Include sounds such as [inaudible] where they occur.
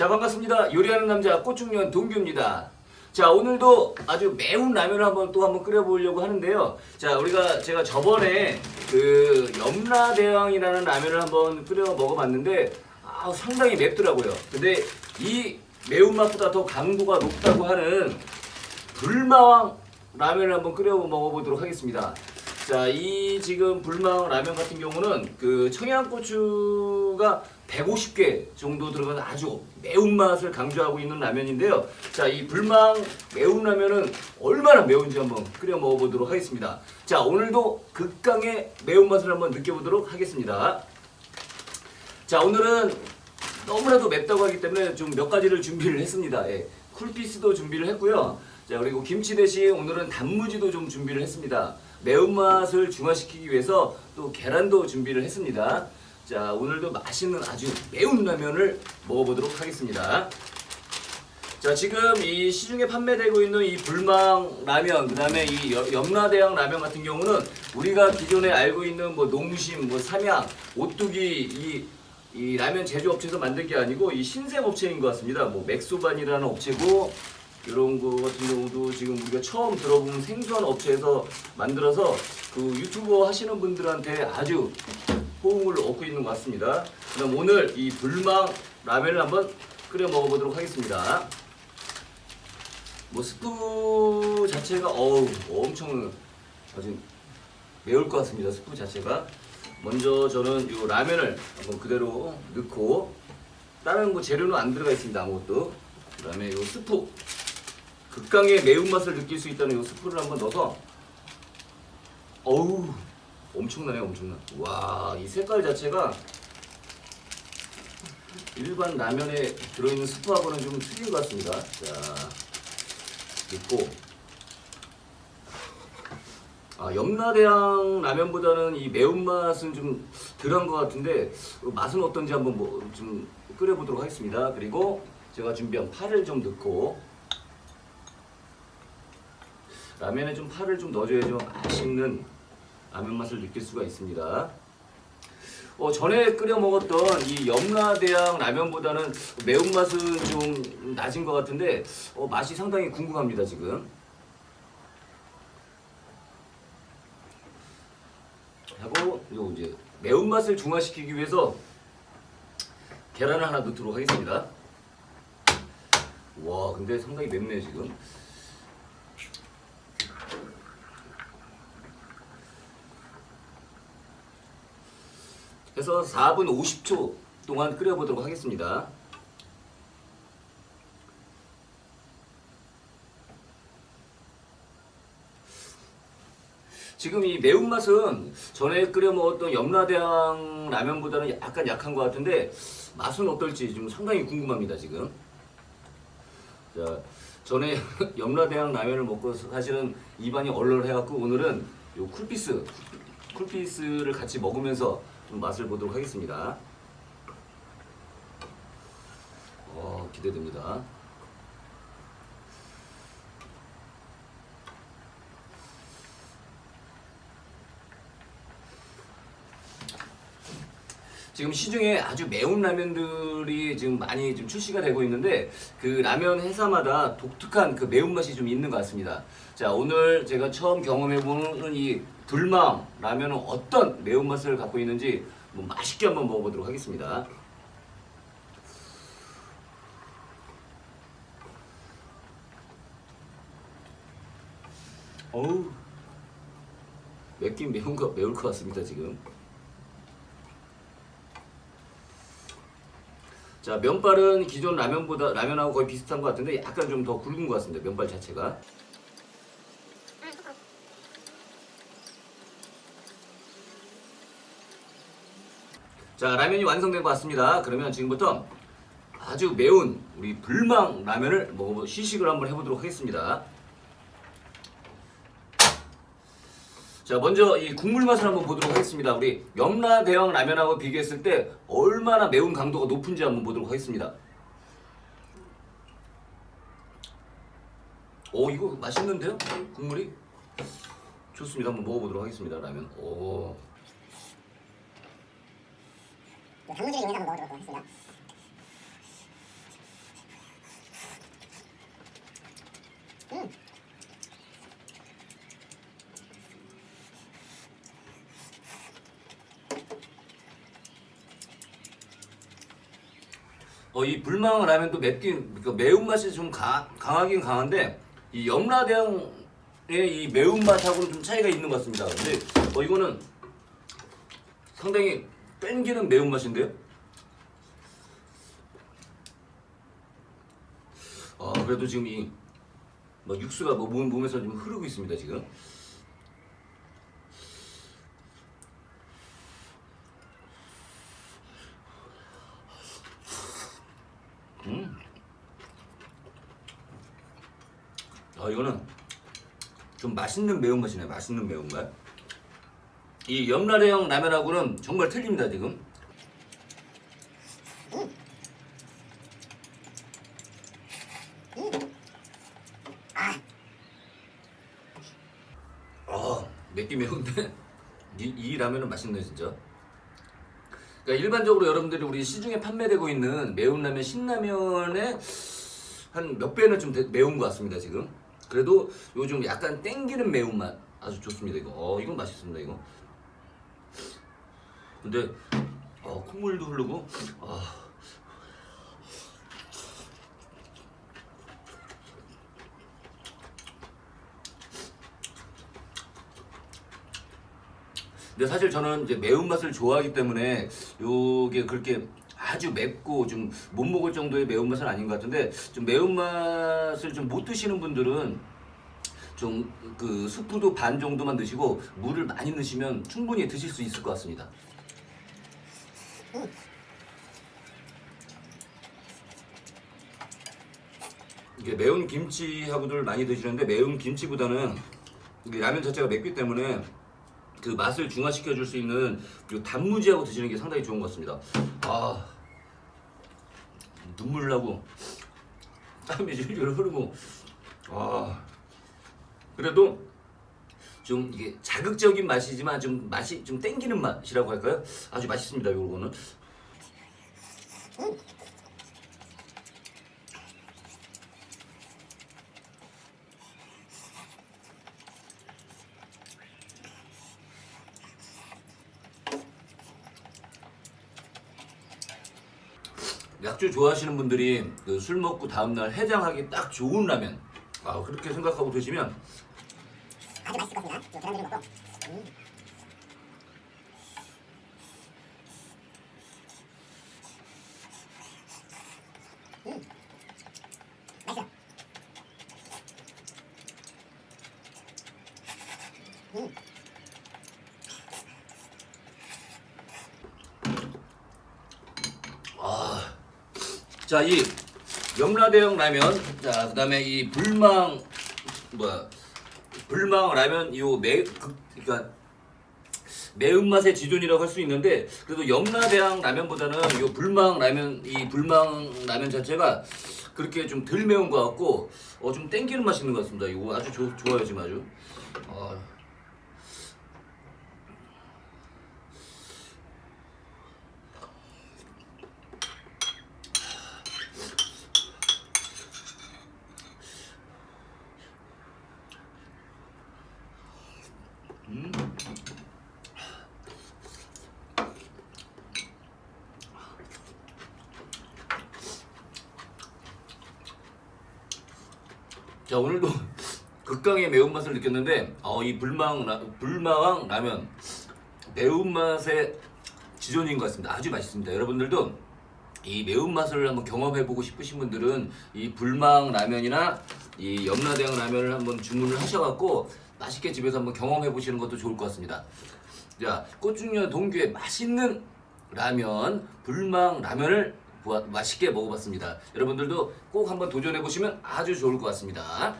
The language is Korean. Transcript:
자 반갑습니다. 요리하는 남자 꽃중년 동규입니다. 자 오늘도 아주 매운 라면을 한번 또 한번 끓여보려고 하는데요. 자 우리가 제가 저번에 그 염라대왕이라는 라면을 한번 끓여 먹어봤는데 아 상당히 맵더라고요. 근데 이 매운맛보다 더 강도가 높다고 하는 불마왕 라면을 한번 끓여 먹어보도록 하겠습니다. 자, 이 지금 불마왕 라면 같은 경우는 그 청양고추가 150개 정도 들어간 아주 매운맛을 강조하고 있는 라면인데요. 자, 이 불마왕 매운 라면은 얼마나 매운지 한번 끓여 먹어보도록 하겠습니다. 자, 오늘도 극강의 매운맛을 한번 느껴보도록 하겠습니다. 자, 오늘은 너무나도 맵다고 하기 때문에 좀 몇 가지를 준비를 했습니다. 예. 쿨피스도 준비를 했고요. 자, 그리고 김치 대신 오늘은 단무지도 좀 준비를 했습니다. 매운맛을 중화시키기 위해서 또 계란도 준비를 했습니다. 자, 오늘도 맛있는 아주 매운 라면을 먹어보도록 하겠습니다. 자, 지금 이 시중에 판매되고 있는 이 불망 라면, 그 다음에 이 여- 염라대왕 라면 같은 경우는 우리가 기존에 알고 있는 뭐 농심, 뭐 삼양, 오뚜기 이, 이 라면 제조업체에서 만든 게 아니고 이 신생 업체인 것 같습니다. 뭐 맥소반이라는 업체고 이런 거 같은 경우도 지금 우리가 처음 들어본 생소한 업체에서 만들어서 그 유튜버 하시는 분들한테 아주 호응을 얻고 있는 것 같습니다. 그럼 오늘 이 불망 라면을 한번 끓여 먹어보도록 하겠습니다. 뭐 스프 자체가 어우 엄청 아주 매울 것 같습니다. 스프 자체가 먼저 저는 이 라면을 한번 그대로 넣고 다른 뭐 재료는 안 들어가 있습니다. 아무것도 그다음에 이 스프 극강의 매운맛을 느낄 수 있다는 이 스프를 한번 넣어서 어우 엄청나네요 엄청나. 와 이 색깔 자체가 일반 라면에 들어있는 스프하고는 좀 틀린 것 같습니다. 자 넣고. 아 염라대왕 라면보다는 이 매운맛은 좀 덜한 것 같은데 맛은 어떤지 한번 뭐 좀 끓여보도록 하겠습니다. 그리고 제가 준비한 파를 좀 넣고 라면에 좀 파를 좀 넣어줘야지 맛있는 라면 맛을 느낄 수가 있습니다. 어, 전에 끓여 먹었던 이 염라대왕 라면보다는 매운맛은 좀 낮은 것 같은데 어, 맛이 상당히 궁금합니다 지금. 하고 요 이제 매운맛을 중화시키기 위해서 계란을 하나 넣도록 하겠습니다. 와 근데 상당히 맵네요 지금. 그래서 4분 50초 동안 끓여보도록 하겠습니다. 지금 이 매운맛은 전에 끓여 먹었던 염라대왕 라면보다는 약간 약한 것 같은데 맛은 어떨지 좀 상당히 궁금합니다 지금. 자, 전에 [laughs] 염라대왕 라면을 먹고 사실은 입안이 얼얼해갖고 오늘은 요 쿨피스 쿨피스를 같이 먹으면서 좀 맛을 보도록 하겠습니다. 어, 기대됩니다. 지금 시중에 아주 매운 라면들이 지금 많이 좀 출시가 되고 있는데 그 라면 회사마다 독특한 그 매운맛이 좀 있는 것 같습니다. 자 오늘 제가 처음 경험해보는 이 불망 라면은 어떤 매운맛을 갖고 있는지 뭐 맛있게 한번 먹어보도록 하겠습니다. 어우 맵긴 매운 거 매울 것 같습니다 지금. 자 면발은 기존 라면보다 라면하고 거의 비슷한 것 같은데 약간 좀 더 굵은 것 같습니다 면발 자체가. 자 라면이 완성된 것 같습니다. 그러면 지금부터 아주 매운 우리 불망 라면을 먹어보 시식을 한번 해보도록 하겠습니다 자 먼저 이 국물 맛을 한번 보도록 하겠습니다. 우리 염라 대왕 라면하고 비교했을 때 얼마나 매운 강도가 높은지 한번 보도록 하겠습니다. 오 이거 맛있는데요? 국물이 좋습니다. 한번 먹어보도록 하겠습니다. 라면. 오 단무지를 이용해서 한번 먹어보도록 하겠습니다. 어, 이 불망 라면도 맵긴 그러니까 매운맛이 좀 가, 강하긴 강한데 이 염라대왕의 이 매운맛하고는 좀 차이가 있는 것 같습니다. 근데 어, 이거는 상당히 땡기는 매운맛인데요. 아 그래도 지금 이 뭐 육수가 뭐 몸, 몸에서 좀 흐르고 있습니다 지금. 아 이거는 좀 맛있는 매운맛이네 맛있는 매운맛. 이 염라대형 라면하고는 정말 틀립니다 지금. 아 맵기 매운데 이, 이 라면은 맛있네 진짜. 그러니까 일반적으로 여러분들이 우리 시중에 판매되고 있는 매운 라면 신라면의 한 몇 배는 좀 대- 매운 것 같습니다 지금. 그래도 요즘 약간 땡기는 매운맛 아주 좋습니다 이거. 어 이건 맛있습니다 이거. 근데 어, 콧물도 흐르고 아. 근데 사실 저는 이제 매운맛을 좋아하기 때문에 요게 그렇게 아주 맵고 좀 못 먹을 정도의 매운맛은 아닌 것 같은데 좀 매운맛을 좀 못 드시는 분들은 좀 그 스프도 반 정도만 드시고 물을 많이 넣으시면 충분히 드실 수 있을 것 같습니다. 이게 매운 김치하고들 많이 드시는데 매운 김치보다는 라면 자체가 맵기 때문에 그 맛을 중화시켜 줄 수 있는 요 단무지하고 드시는 게 상당히 좋은 것 같습니다. 아 눈물 나고 땀이 줄줄 흐르고 아 그래도 좀 이게 자극적인 맛이지만 좀 맛이 좀 땡기는 맛이라고 할까요? 아주 맛있습니다. 요거는 약주 좋아하시는 분들이 그 술 먹고 다음날 해장하기 딱 좋은 라면 아 그렇게 생각하고 드시면 아주 맛있을 겁니다. 저 계란 좀 먹고. 음. 음. 맛있어. 음. 자, 이 염라대형 라면, 자, 그 다음에 이 불망 뭐야? 불망 라면 요 매 그, 그러니까 매운맛의 지존이라고 할 수 있는데 그래도 염라대왕 라면보다는 요 불망 라면 이 불망 라면 자체가 그렇게 좀 덜 매운 것 같고 어 좀 땡기는 맛이 있는 것 같습니다. 이거 아주 조, 좋아요 지금 아주. 아. 자 오늘도 극강의 매운맛을 느꼈는데 어, 이 불망 라, 불마왕 라면 매운맛의 지존인 것 같습니다. 아주 맛있습니다. 여러분들도 이 매운맛을 한번 경험해보고 싶으신 분들은 이 불망 라면이나 이 염라대왕 라면을 한번 주문을 하셔갖고 맛있게 집에서 한번 경험해 보시는 것도 좋을 것 같습니다. 자 꽃중년 동규의 맛있는 라면 불망 라면을 맛있게 먹어봤습니다. 여러분들도 꼭 한번 도전해 보시면 아주 좋을 것 같습니다.